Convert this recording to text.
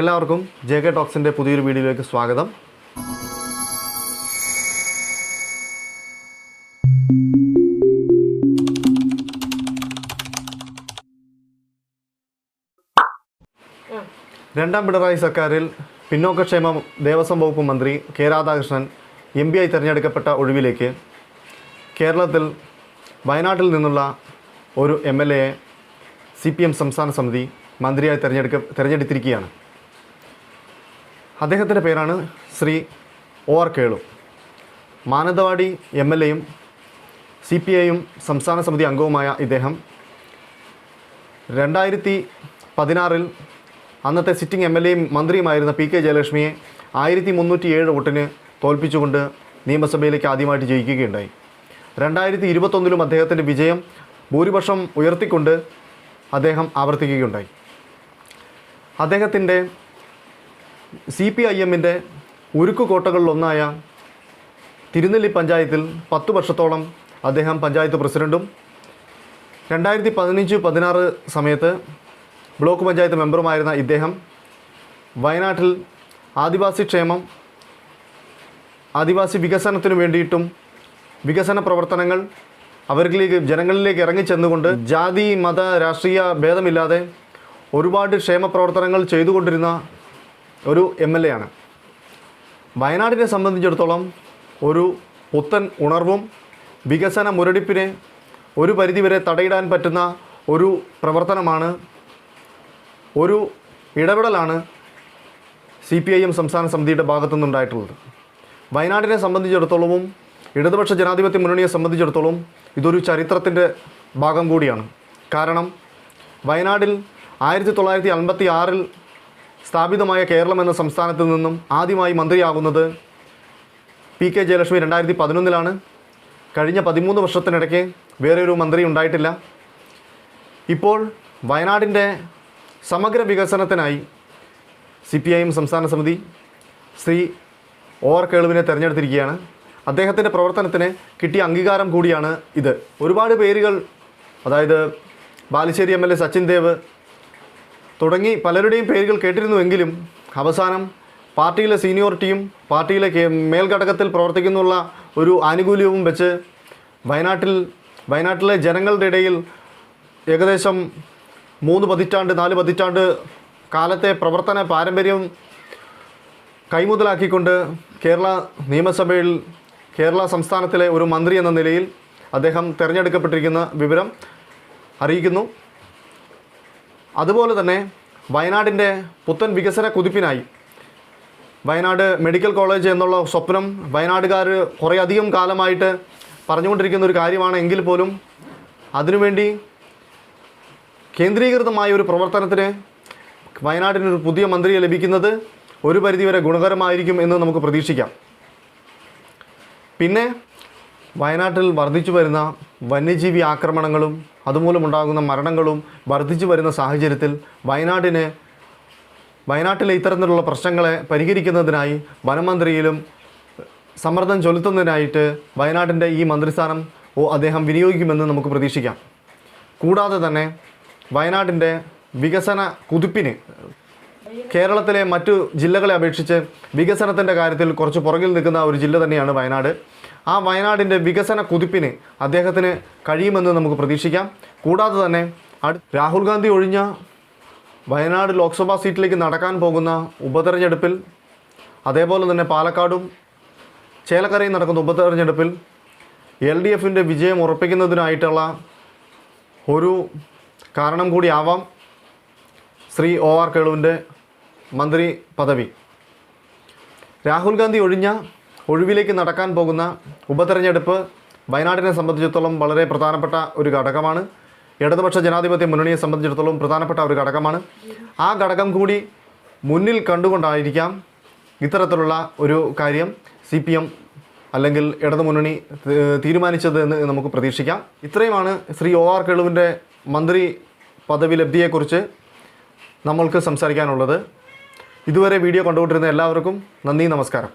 എല്ലാവർക്കും J K ടോക്സിന്റെ പുതിയൊരു വീഡിയോയിലേക്ക് സ്വാഗതം. രണ്ടാം പിണറായി സർക്കാരിൽ പിന്നോക്കക്ഷേമ ദേവസ്വം വകുപ്പ് മന്ത്രി കെ രാധാകൃഷ്ണൻ എം പി ആയി തിരഞ്ഞെടുക്കപ്പെട്ട ഒഴിവിലേക്ക് കേരളത്തിൽ വയനാട്ടിൽ നിന്നുള്ള ഒരു എം എൽ എയെ സി പി എം സംസ്ഥാന സമിതി മന്ത്രിയായി തിരഞ്ഞെടുക്ക തിരഞ്ഞെടുത്തിരിക്കുകയാണ്. അദ്ദേഹത്തിന്റെ പേരാണ് Shri O R Kelu. Mananthavady M L എയും സി പി ഐയും സംസ്ഥാന സമിതി അംഗവുമായ ഇദ്ദേഹം രണ്ടായിരത്തി പതിനാറിൽ അന്നത്തെ സിറ്റിംഗ് എം എൽ എയും മന്ത്രിയുമായിരുന്ന പി കെ ജയലക്ഷ്മിയെ ആയിരത്തി മുന്നൂറ്റി ഏഴ് വോട്ടിന് തോൽപ്പിച്ചുകൊണ്ട് നിയമസഭയിലേക്ക് ആദ്യമായിട്ട് ജയിക്കുകയുണ്ടായി. രണ്ടായിരത്തി ഇരുപത്തൊന്നിലും അദ്ദേഹത്തിന്റെ വിജയം ഭൂരിപക്ഷം ഉയർത്തിക്കൊണ്ട് അദ്ദേഹം ആവർത്തിക്കുകയുണ്ടായി. അദ്ദേഹത്തിന്റെ സി പി ഐ എമ്മിന്റെ ഉരുക്കുകോട്ടകളിലൊന്നായ തിരുനെല്ലി പഞ്ചായത്തിൽ പത്തു വർഷത്തോളം അദ്ദേഹം പഞ്ചായത്ത് പ്രസിഡന്റും രണ്ടായിരത്തി പതിനഞ്ച് പതിനാറ് സമയത്ത് ബ്ലോക്ക് പഞ്ചായത്ത് മെമ്പറുമായിരുന്ന ഇദ്ദേഹം വയനാട്ടിൽ ആദിവാസി ക്ഷേമം ആദിവാസി വികസനത്തിനു വേണ്ടിയിട്ടും വികസന പ്രവർത്തനങ്ങൾ അവരിലേക്ക് ജനങ്ങളിലേക്ക് ഇറങ്ങിച്ചെന്നുകൊണ്ട് ജാതി മത രാഷ്ട്രീയ ഭേദമില്ലാതെ ഒരുപാട് ക്ഷേമ പ്രവർത്തനങ്ങൾ ചെയ്തുകൊണ്ടിരുന്ന ഒരു എം എൽ എ ആണ്. വയനാടിനെ സംബന്ധിച്ചിടത്തോളം ഒരു പുത്തൻ ഉണർവും വികസന മുരടിപ്പിനെ ഒരു പരിധിവരെ തടയിടാൻ പറ്റുന്ന ഒരു പ്രവർത്തനമാണ് ഒരു ഇടപെടലാണ് സി പി ഐ എം സംസ്ഥാന സമിതിയുടെ ഭാഗത്തുനിന്നുണ്ടായിട്ടുള്ളത്. വയനാടിനെ സംബന്ധിച്ചിടത്തോളവും ഇടതുപക്ഷ ജനാധിപത്യ മുന്നണിയെ സംബന്ധിച്ചിടത്തോളം ഇതൊരു ചരിത്രത്തിന്റെ ഭാഗം കൂടിയാണ്. കാരണം വയനാടിൽ ആയിരത്തി തൊള്ളായിരത്തി അൻപത്തി ആറിൽ സ്ഥാപിതമായ കേരളം എന്ന സംസ്ഥാനത്ത് നിന്നും ആദ്യമായി മന്ത്രിയാകുന്നത് പി കെ ജയലക്ഷ്മി രണ്ടായിരത്തി പതിനൊന്നിലാണ്. കഴിഞ്ഞ പതിമൂന്ന് വർഷത്തിനിടയ്ക്ക് വേറെ ഒരു മന്ത്രി ഉണ്ടായിട്ടില്ല. ഇപ്പോൾ വയനാടിന്റെ സമഗ്ര വികസനത്തിനായി സി പി ഐ എം സംസ്ഥാന സമിതി ശ്രീ ഒ ആർ കേളുവിനെ തിരഞ്ഞെടുത്തിരിക്കുകയാണ്. അദ്ദേഹത്തിന്റെ പ്രവർത്തനത്തിന് കിട്ടിയ അംഗീകാരം കൂടിയാണ് ഇത്. ഒരുപാട് പേരുകൾ അതായത് Balussery M L A Sachin Dev തുടങ്ങി പലരുടെയും പേരുകൾ കേട്ടിരുന്നുവെങ്കിലും അവസാനം പാർട്ടിയിലെ സീനിയോറിറ്റിയും പാർട്ടിയിലെ മേൽഘടകത്തിൽ പ്രവർത്തിക്കുന്നുള്ള ഒരു ആനുകൂല്യവും വെച്ച് വയനാട്ടിൽ വയനാട്ടിലെ ജനങ്ങളുടെ ഇടയിൽ ഏകദേശം മൂന്ന് പതിറ്റാണ്ട് നാല് പതിറ്റാണ്ട് കാലത്തെ പ്രവർത്തന പാരമ്പര്യം കൈമുതലാക്കിക്കൊണ്ട് കേരള നിയമസഭയിൽ കേരള സംസ്ഥാനത്തിലെ ഒരു മന്ത്രി എന്ന നിലയിൽ അദ്ദേഹം തിരഞ്ഞെടുക്കപ്പെട്ടിരിക്കുന്ന വിവരം അറിയിക്കുന്നു. അതുപോലെ തന്നെ വയനാടിന്റെ പുത്തൻ വികസന കുതിപ്പിനായി. വയനാട് മെഡിക്കൽ കോളേജ് എന്നുള്ള സ്വപ്നം വയനാടുകാർ കുറേ അധികം കാലമായിട്ട് പറഞ്ഞുകൊണ്ടിരിക്കുന്ന ഒരു കാര്യമാണ് എങ്കിൽ പോലും അതിനുവേണ്ടി കേന്ദ്രീകൃതമായ ഒരു പ്രവർത്തനത്തിന് വയനാടിനൊരു പുതിയ മന്ത്രിയെ ലഭിക്കുന്നത് ഒരു പരിധിവരെ ഗുണകരമായിരിക്കും എന്ന് നമുക്ക് പ്രതീക്ഷിക്കാം. പിന്നെ വയനാട്ടിൽ വർദ്ധിച്ചു വരുന്ന വന്യജീവി ആക്രമണങ്ങളും അതുമൂലമുണ്ടാകുന്ന മരണങ്ങളും വർദ്ധിച്ചു വരുന്ന സാഹചര്യത്തിൽ വയനാടിനെ വയനാട്ടിലെ ഇത്തരത്തിലുള്ള പ്രശ്നങ്ങളെ പരിഹരിക്കുന്നതിനായി വനമന്ത്രിയിലും സമ്മർദ്ദം ചൊലുത്തുന്നതിനായിട്ട് വയനാടിന്റെ ഈ മന്ത്രിസ്ഥാനം അദ്ദേഹം വിനിയോഗിക്കുമെന്ന് നമുക്ക് പ്രതീക്ഷിക്കാം. കൂടാതെ തന്നെ വയനാടിന്റെ വികസന കുതിപ്പിന് കേരളത്തിലെ മറ്റു ജില്ലകളെ അപേക്ഷിച്ച് വികസനത്തിന്റെ കാര്യത്തിൽ കുറച്ച് പുറകിൽ നിൽക്കുന്ന ഒരു ജില്ല തന്നെയാണ് വയനാട്. ആ വയനാടിന്റെ വികസന കുതിപ്പിന് അദ്ദേഹത്തിന് കഴിയുമെന്ന് നമുക്ക് പ്രതീക്ഷിക്കാം. കൂടാതെ തന്നെ അടു രാഹുൽ ഗാന്ധി ഒഴിഞ്ഞ വയനാട് ലോക്സഭാ സീറ്റിലേക്ക് നടക്കാൻ പോകുന്ന ഉപതെരഞ്ഞെടുപ്പിൽ അതേപോലെ തന്നെ പാലക്കാടും ചേലക്കരയും നടക്കുന്ന ഉപതെരഞ്ഞെടുപ്പിൽ എൽ ഡി എഫിന്റെ വിജയം ഉറപ്പിക്കുന്നതിനായിട്ടുള്ള ഒരു കാരണം കൂടിയാവാം ശ്രീ ഒ ആർ കേളുവിന്റെ മന്ത്രി പദവി. രാഹുൽ ഗാന്ധി ഒഴിഞ്ഞ ഒഴിവിലേക്ക് നടക്കാൻ പോകുന്ന ഉപതെരഞ്ഞെടുപ്പ് വയനാടിനെ സംബന്ധിച്ചിടത്തോളം വളരെ പ്രധാനപ്പെട്ട ഒരു ഘടകമാണ്. ഇടതുപക്ഷ ജനാധിപത്യ മുന്നണിയെ സംബന്ധിച്ചിടത്തോളം പ്രധാനപ്പെട്ട ഒരു ഘടകമാണ്. ആ ഘടകം കൂടി മുന്നിൽ കണ്ടുകൊണ്ടായിരിക്കാം ഇത്തരത്തിലുള്ള ഒരു കാര്യം സി പി എം അല്ലെങ്കിൽ ഇടതുമുന്നണി തീരുമാനിച്ചത് എന്ന് നമുക്ക് പ്രതീക്ഷിക്കാം. ഇത്രയുമാണ് ശ്രീ ഒ ആർ കേളുവിന്റെ മന്ത്രി പദവി ലബ്ധിയെക്കുറിച്ച് നമ്മൾക്ക് സംസാരിക്കാനുള്ളത്. ഇതുവരെ വീഡിയോ കണ്ടുകൊണ്ടിരുന്ന എല്ലാവർക്കും നന്ദി നമസ്കാരം.